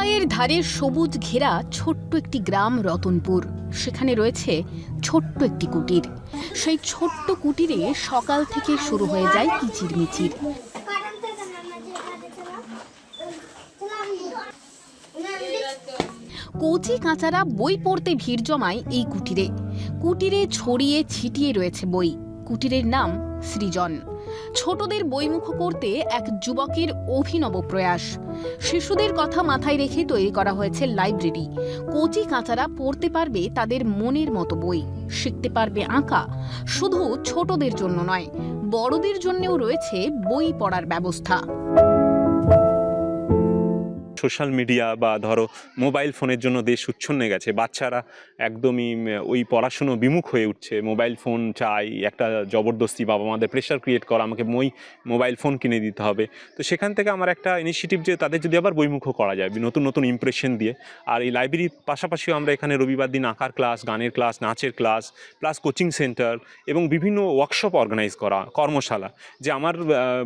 কোপাইয়ের ধারে সবুজ ঘেরা ছোট্ট একটি গ্রাম রতনপুর। সেখানে রয়েছে ছোট্ট একটি কুটির। সেই ছোট্ট কুটিরে সকাল থেকে শুরু হয়ে যায় কিচিরমিচির। কচি কাঁচারা বই পড়তে ভিড় জমায় এই কুটিরে। কুটিরে ছড়িয়ে ছিটিয়ে রয়েছে বই। কুটিরের নাম সৃজন। ছোটদের বইমুখ করতে এক যুবকের অভিনব প্রয়াস। শিশুদের কথা মাথায় রেখে তৈরি করা হয়েছে লাইব্রেরি। কচি কাঁচারা পড়তে পারবে তাদের মনের মতো বই। শিখতে পারবে আঁকা। শুধু ছোটদের জন্য নয়, বড়দের জন্যেও রয়েছে বই পড়ার ব্যবস্থা। সোশ্যাল মিডিয়া বা ধরো মোবাইল ফোনের জন্য দেশ উচ্ছন্নে গেছে, বাচ্চারা একদমই ওই পড়াশুনো বিমুখ হয়ে উঠছে। মোবাইল ফোন চাই, একটা জবরদস্তি বাবা মাদের প্রেশার ক্রিয়েট করা, আমাকে মই মোবাইল ফোন কিনে দিতে হবে। তো সেখান থেকে আমার একটা ইনিশিয়েটিভ যে তাদের যদি আবার বইমুখ করা যায়, নতুন নতুন ইমপ্রেশন দিয়ে। আর এই লাইব্রেরির পাশাপাশিও আমরা এখানে রবিবার দিন আঁকার ক্লাস গানের ক্লাস নাচের ক্লাস প্লাস কোচিং সেন্টার এবং বিভিন্ন ওয়ার্কশপ অর্গানাইজ করা, কর্মশালা। যে আমার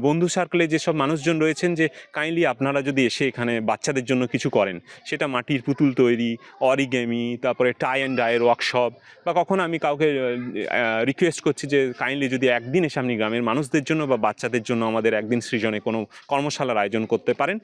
বন্ধু সার্কেলে যেসব মানুষজন রয়েছেন যে কাইন্ডলি আপনারা যদি এসে এখানে বাচ্চাদের জন্য কিছু করেন। সেটা মাটির পুতুল তৈরি, অরিগেমি, তারপরে টাই অ্যান্ড ডায়ের ওয়ার্কশপ বা কখনো আমি কাউকে রিকোয়েস্ট করছি যে কাইন্ডলি যদি একদিন এসে আপনি গ্রামের মানুষদের জন্য বা বাচ্চাদের জন্য আমাদের একদিন সৃজনে কোনো কর্মশালার আয়োজন করতে পারেন।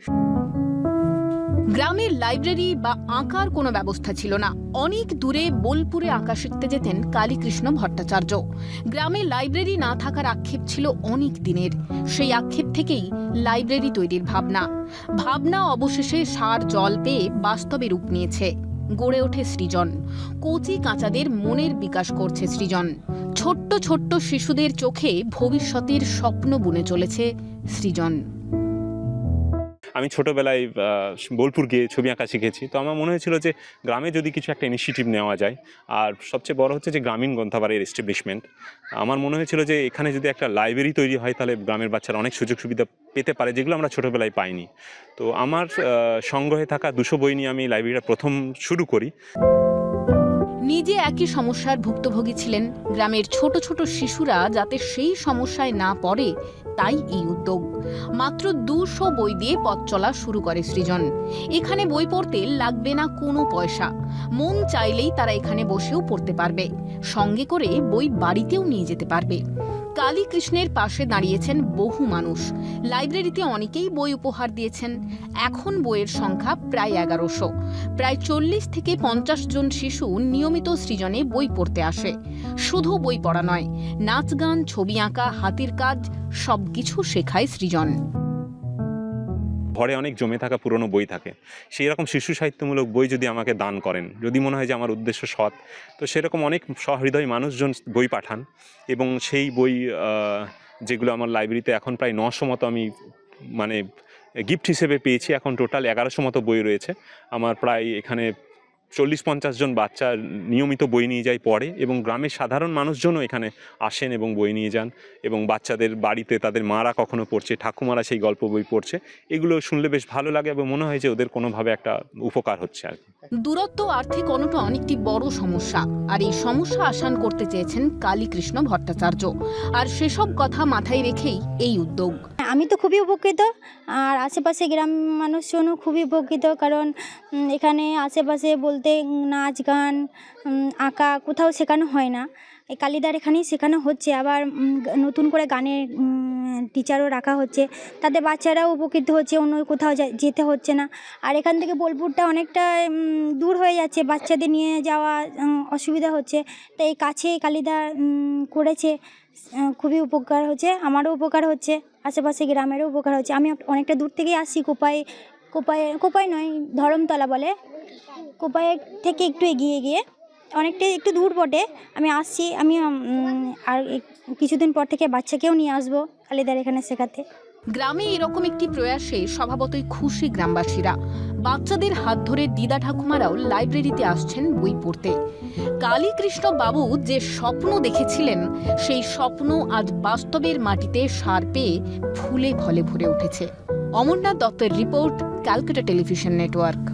গ্রামের লাইব্রেরি বা আঁকার কোনো ব্যবস্থা ছিল না। অনেক দূরে বোলপুরে আঁকা শিখতে যেতেন কালীকৃষ্ণ ভট্টাচার্য। গ্রামে লাইব্রেরি না থাকার আক্ষেপ ছিল অনেক দিনের। সেই আক্ষেপ থেকেই লাইব্রেরি তৈরির ভাবনা। ভাবনা অবশেষে সার জল পেয়ে বাস্তবে রূপ নিয়েছে। গড়ে ওঠে সৃজন। কচি কাঁচাদের মনের বিকাশ করছে সৃজন। ছোট্ট ছোট্ট শিশুদের চোখে ভবিষ্যতের স্বপ্ন বুনে চলেছে সৃজন। আমি ছোটোবেলায় বোলপুর গিয়ে ছবি আঁকা শিখেছি। তো আমার মনে হয়েছিল যে গ্রামে যদি কিছু একটা ইনিশিয়েটিভ নেওয়া যায়, আর সবচেয়ে বড় হচ্ছে যে গ্রামীণ গ্রন্থাগারের এস্টাবলিশমেন্ট আমার মনে হয়েছিল যে এখানে যদি একটা লাইব্রেরি তৈরি হয়, তাহলে গ্রামের বাচ্চারা অনেক সুযোগ সুবিধা পেতে পারে, যেগুলো আমরা ছোটোবেলায় পাইনি। তো আমার সংগ্রহে থাকা দুশো বই নিয়ে আমি লাইব্রেরিটা প্রথম শুরু করি। নিজে একই সমস্যার ভুক্তভোগী ছিলেন গ্রামের ছোট ছোট শিশুরা যাতে সেই সমস্যায় না পড়ে, তাই এই উদ্যোগ। মাত্র দুশো বই দিয়ে পথ চলা শুরু করে সৃজন। এখানে বই পড়তে লাগবে না কোনো পয়সা। মন চাইলেই তারা এখানে বসেও পড়তে পারবে। সঙ্গে করে বই বাড়িতেও নিয়ে যেতে পারবে। কালী কৃষ্ণের পাশে দাঁড়িয়েছেন বহু মানুষ। লাইব্রেরিতে অনেকেই বই উপহার দিয়েছেন। এখন বইয়ের সংখ্যা প্রায় এগারোশো। প্রায় চল্লিশ থেকে পঞ্চাশ জন শিশু নিয়মিত সৃজনে বই পড়তে আসে। শুধু বই পড়া নয়, নাচ গান, ছবি আঁকা, হাতের কাজ, সবকিছু শেখায় সৃজন। ঘরে অনেক জমে থাকা পুরনো বই থাকে। সেই রকম শিশু সাহিত্যমূলক বই যদি আমাকে দান করেন, যদি মনে হয় যে আমার উদ্দেশ্য সৎ, তো সেরকম অনেক সহৃদয় মানুষজন বই পাঠান এবং সেই বই যেগুলো আমার লাইব্রেরিতে এখন প্রায় নশো মতো আমি মানে গিফট হিসেবে পেয়েছি, এখন টোটাল এগারোশো মতো বই রয়েছে। আমার প্রায় এখানে চল্লিশ পঞ্চাশ জন বাচ্চা নিয়মিত বই নিয়ে যায় পড়ে এবং গ্রামের সাধারণ মানুষজনও এখানে আসেন এবং বই নিয়ে যান এবং বাচ্চাদের বাড়িতে তাদের মারা কখনো পড়ছে, ঠাকুমারা সেই গল্প বই পড়ছে, এগুলো শুনলে বেশ ভালো লাগে এবং মনে হয় যে ওদের কোনোভাবে একটা উপকার হচ্ছে আর দূরত্ব আর্থিক অনটন একটি বড় সমস্যা আর এই সমস্যা আসান করতে চেয়েছেন কালীকৃষ্ণ ভট্টাচার্য। আর সেসব কথা মাথায় রেখেই এই উদ্যোগ। আমি তো খুবই উপকৃত। আর আশেপাশে গ্রাম মানুষজনও খুবই উপকৃত কারণ এখানে আশেপাশে বলতে নাচ গান আঁকা কোথাও শেখানো হয় না। এই কালিদার এখানেই শেখানো হচ্ছে। আবার নতুন করে গানের টিচারও রাখা হচ্ছে। তাতে বাচ্চারাও উপকৃত হচ্ছে, অন্য কোথাও যেতে হচ্ছে না। আর এখান থেকে বোলপুরটা অনেকটা দূর হয়ে যাচ্ছে। বাচ্চাদের নিয়ে যাওয়া অসুবিধা হচ্ছে। তাই কাছেই কালিদা করেছে। খুবই উপকার হচ্ছে, আমারও উপকার হচ্ছে, আশেপাশে গ্রামেরও উপকার হচ্ছে। আমি অনেকটা দূর থেকেই আসছি, কোপাই কোপাই কোপাই নয়, ধরমতলা বলে। কোপাই থেকে একটু এগিয়ে গিয়ে অনেকটাই একটু দূর বটে। আমি আসছি, আমি আর কিছুদিন পর থেকে বাচ্চাকেও নিয়ে আসব কালিদার এখানে শেখাতে। গ্রামে এরকম একটি প্রয়াসে স্বভাবতই খুশি গ্রামবাসীরা। বাচ্চাদের হাত ধরে দিদা ঠাকুমারাও লাইব্রেরিতে আসছেন বই পড়তে। কালীকৃষ্ণ বাবু যে স্বপ্ন দেখেছিলেন, সেই স্বপ্ন আজ বাস্তবের মাটিতে সার পেয়ে ফুলে ফলে ভরে উঠেছে। অমরনাথ দত্তের রিপোর্ট ক্যালকাটা টেলিভিশন নেটওয়ার্ক।